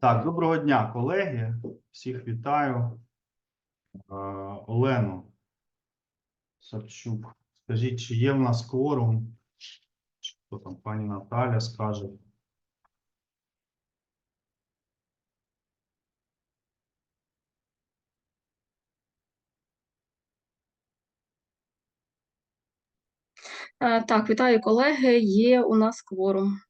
Так, доброго дня, колеги. Всіх вітаю. Е, Олену Савчук, скажіть, чи є в нас кворум? Хто там, пані Наталя скаже? Е, Так, вітаю колеги. Є у нас кворум.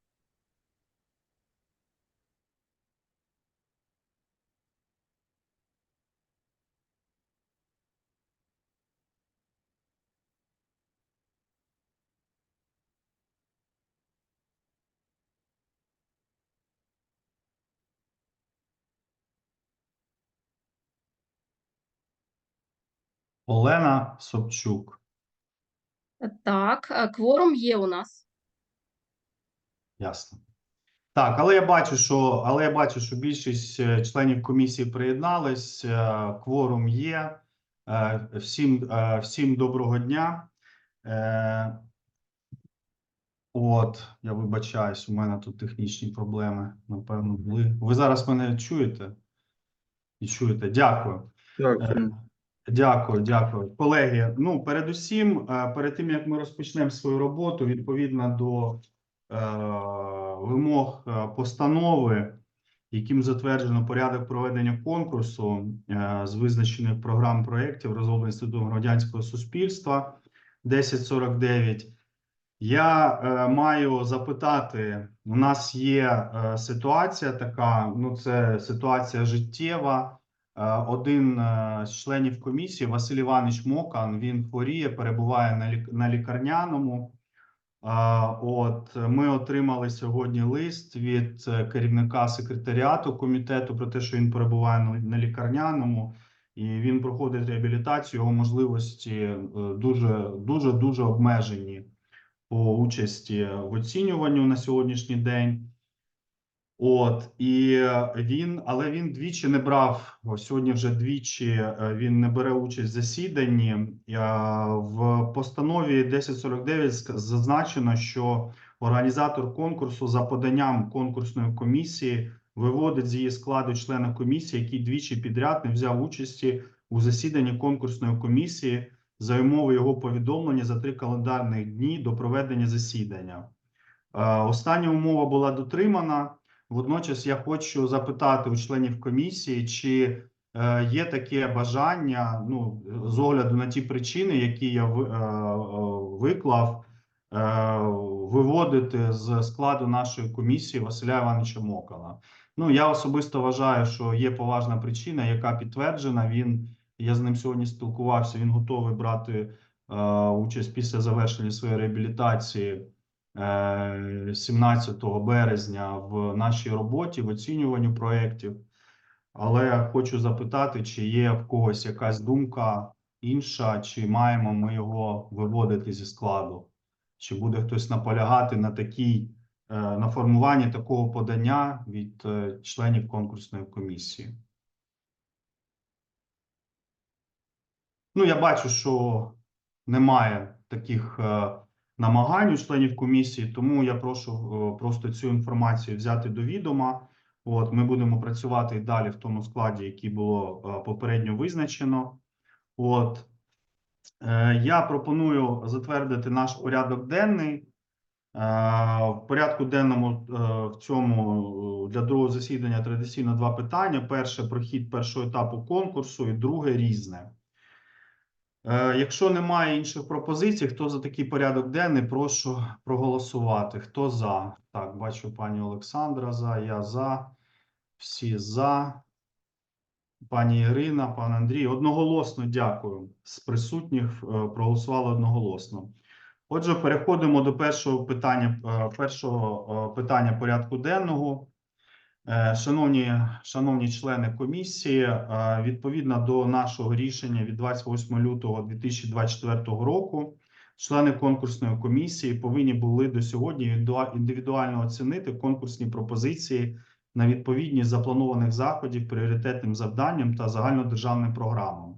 Олена Собчук. Так, е, кворум є у нас. Ясно. Так, але я бачу, що але я бачу, що більшість е, членів комісії приєднались. е, Кворум є. Всім, всім доброго дня. От, я вибачаюсь, у мене тут технічні проблеми, напевно, були. Ви зараз мене чуєте? І чуєте? Дякую. Е, Дякую, дякую. Колеги, ну, передусім, е, перед тим, як ми розпочнемо свою роботу, відповідно до е, вимог е, постанови, яким затверджено порядок проведення конкурсу е, з визначених програм проєктів, розроблених Інститутом громадянського суспільства 1049, я е, маю запитати: у нас є е, ситуація така, ну це ситуація життєва. Е, Один е, з членів комісії, Василь Іванович Мокан, він хворіє, перебуває на лік- на лікарняному. Е, От ми отримали сьогодні лист від керівника секретаріату комітету про те, що він перебуває на- лікарняному, і він проходить реабілітацію. Його можливості дуже дуже дуже обмежені по участі в оцінюванню на сьогоднішній день. От і е, він, але він двічі не брав. Сьогодні вже двічі е, він не бере участь в засіданні. Е, В постанові 1049 ск- зазначено, що організатор конкурсу за поданням конкурсної комісії виводить з її складу члена комісії, який двічі підряд не взяв участі у засіданні конкурсної комісії за умови його повідомлення за три календарних дні до проведення засідання. Остання умова була дотримана. Водночас я хочу запитати у членів комісії, чи е, є таке бажання, ну, з огляду на ті причини, які я е, е, виклав, виводити з складу нашої комісії Василя Івановича Мокала. Ну, я особисто вважаю, що є поважна причина, яка підтверджена. Він я з ним сьогодні спілкувався. Він готовий брати е, участь після завершення своєї реабілітації. Е, 17 березня в нашій роботі в оцінюванні проєктів. Але хочу запитати, чи є в когось якась думка інша, чи маємо ми його виводити зі складу, чи буде хтось наполягати на такій е, на формуванні такого подання від е, членів конкурсної комісії. Ну, я бачу, що немає таких е, намагань у членів комісії, тому я прошу е, просто цю інформацію взяти до відома. От ми будемо працювати далі в тому складі, який було е, попередньо визначено. От е, я пропоную затвердити наш порядок денний. В порядку денному в цьому для другого засідання традиційно два питання: перше прохід першого етапу конкурсу, і друге різне. Е, Якщо немає інших пропозицій, хто за такий порядок денний, прошу проголосувати. Хто за? Так, бачу пані Олександра за, я за, всі за. Пані Ірина, пан Андрій. Одноголосно дякую. З присутніх е, проголосували одноголосно. Отже, переходимо до першого питання, е, першого питання порядку денного. Е, Шановні, шановні члени комісії, е, відповідно до нашого рішення від 28 лютого 2024 року, члени конкурсної комісії повинні були до сьогодні індивідуально оцінити конкурсні пропозиції на відповідність запланованих заходів пріоритетним завданням та загальнодержавним програмам.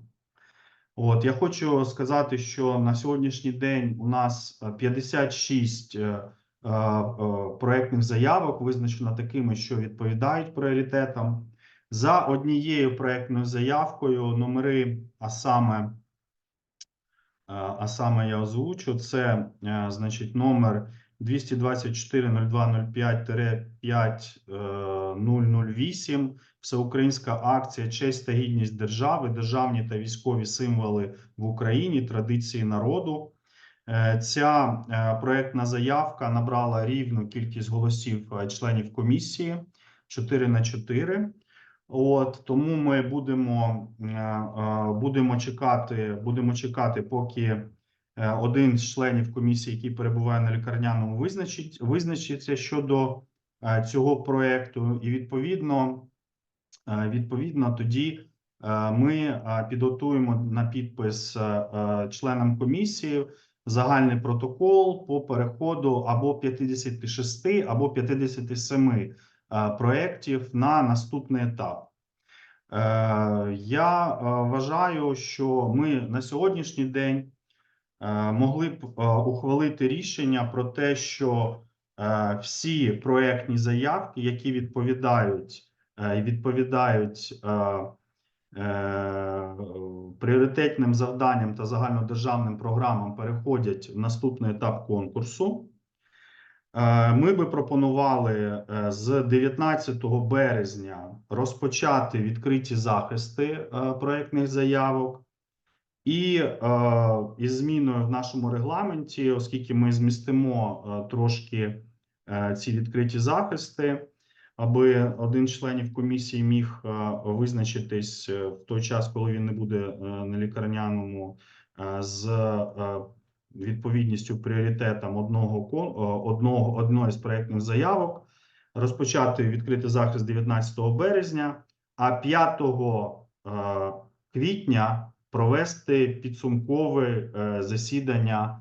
От я хочу сказати, що на сьогоднішній день у нас е, 56 е, е, е, проектних заявок визначено такими, що відповідають пріоритетам. За однією проектною заявкою номери, а саме, е, а саме я озвучу, це е, значить номер 224-0205-5008, Всеукраїнська акція Честь та гідність держави, державні та військові символи в Україні, традиції народу. Е, Ця е, проектна заявка набрала рівну кількість голосів е, членів комісії 4 на 4. От тому ми будемо, будемо чекати, будемо чекати, поки один з членів комісії, який перебуває на лікарняному, визначить визначиться щодо цього проекту, і відповідно, відповідно, тоді ми підготуємо на підпис членам комісії загальний протокол по переходу або 56, або 57 е, проєктів на наступний етап. Е, Я е, вважаю, що ми на сьогоднішній день могли б ухвалити рішення про те, що всі проектні заявки, які відповідають відповідають пріоритетним завданням та загальнодержавним програмам, переходять в наступний етап конкурсу. Е, Ми би пропонували е, з 19 березня розпочати відкриті захисти е, проектних заявок, і е, із зміною в нашому регламенті, оскільки ми змістимо е, трошки е, ці відкриті захисти, аби один членів комісії міг е, визначитись е, в той час, коли він не буде е, на лікарняному, з відповідністю пріоритетам одного одного одної з проектних заявок, розпочати відкритий захист 19 березня, а 5 е, квітня провести підсумкове засідання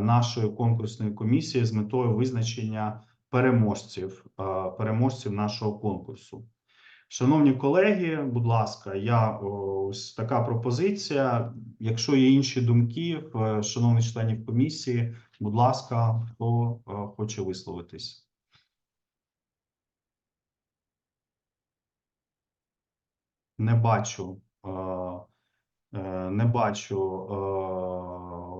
нашої конкурсної комісії з метою визначення переможців, е, переможців нашого конкурсу. Шановні колеги, будь ласка, я ось така пропозиція. Якщо є інші думки, в шановних членів комісії, будь ласка, хто е, хоче висловитись? Не бачу. Е, Не бачу,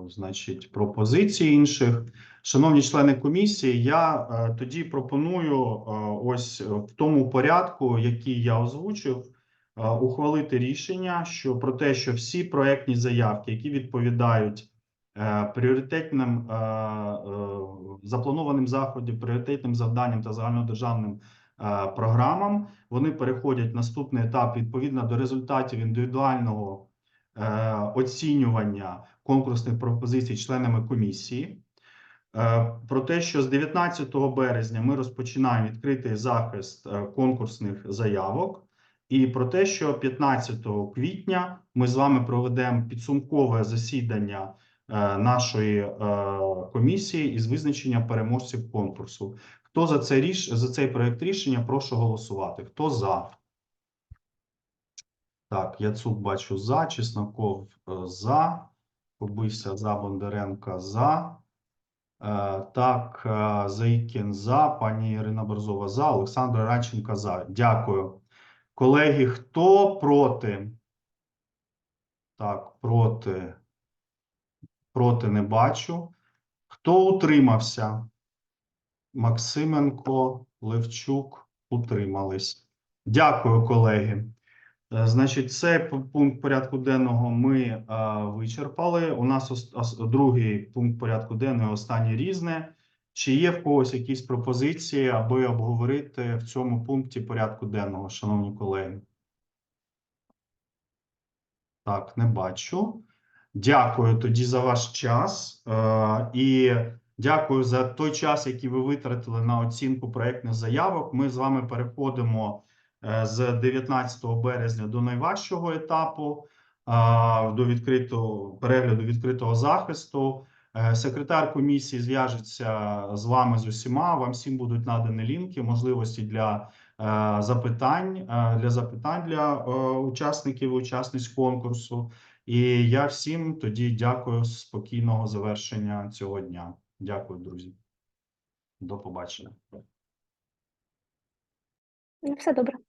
е, значить, пропозицій інших. Шановні члени комісії, я е, тоді пропоную ось в тому порядку, який я озвучив, ухвалити рішення що про те, що всі проектні заявки, які відповідають пріоритетним запланованим заходів, пріоритетним завданням та загальнодержавним програмам, вони переходять наступний етап відповідно до результатів індивідуального оцінювання конкурсних пропозицій членами комісії. Е, Про те, що з 19 березня ми розпочинаємо відкритий захист е, конкурсних заявок, і про те, що 15 квітня ми з вами проведемо підсумкове засідання е, нашої е, комісії із визначення переможців конкурсу. Хто за це ріш за цей проект рішення? Прошу голосувати. Хто за? Так, Яцук бачу за, Чесноков е, за, Побився за, Бондаренка за. Е, Так, е, Заїкін за, пані Ірина Борзова за, Олександр Радченко за. Дякую. Колеги, хто проти? Так, проти. Проти не бачу. Хто утримався? Максименко, Левчук утримались. Дякую, колеги. Е, Значить, цей пункт порядку денного ми е, вичерпали. У нас ос- ос- другий пункт порядку денного, останнє різне. Чи є в когось якісь пропозиції, аби обговорити в цьому пункті порядку денного, шановні колеги? Так, не бачу. Дякую тоді за ваш час е, і дякую за той час, який ви витратили на оцінку проектних заявок. Ми з вами переходимо з 19 березня до найважчого етапу е, до відкритого перегляду відкритого захисту. Е, Секретар комісії зв'яжеться з вами з усіма. Вам всім будуть надані лінки, можливості для е, запитань е, для запитань для е, учасників і учасниць конкурсу. І я всім тоді дякую спокійного завершення цього дня. Дякую, друзі. До побачення. Ну, Все добре.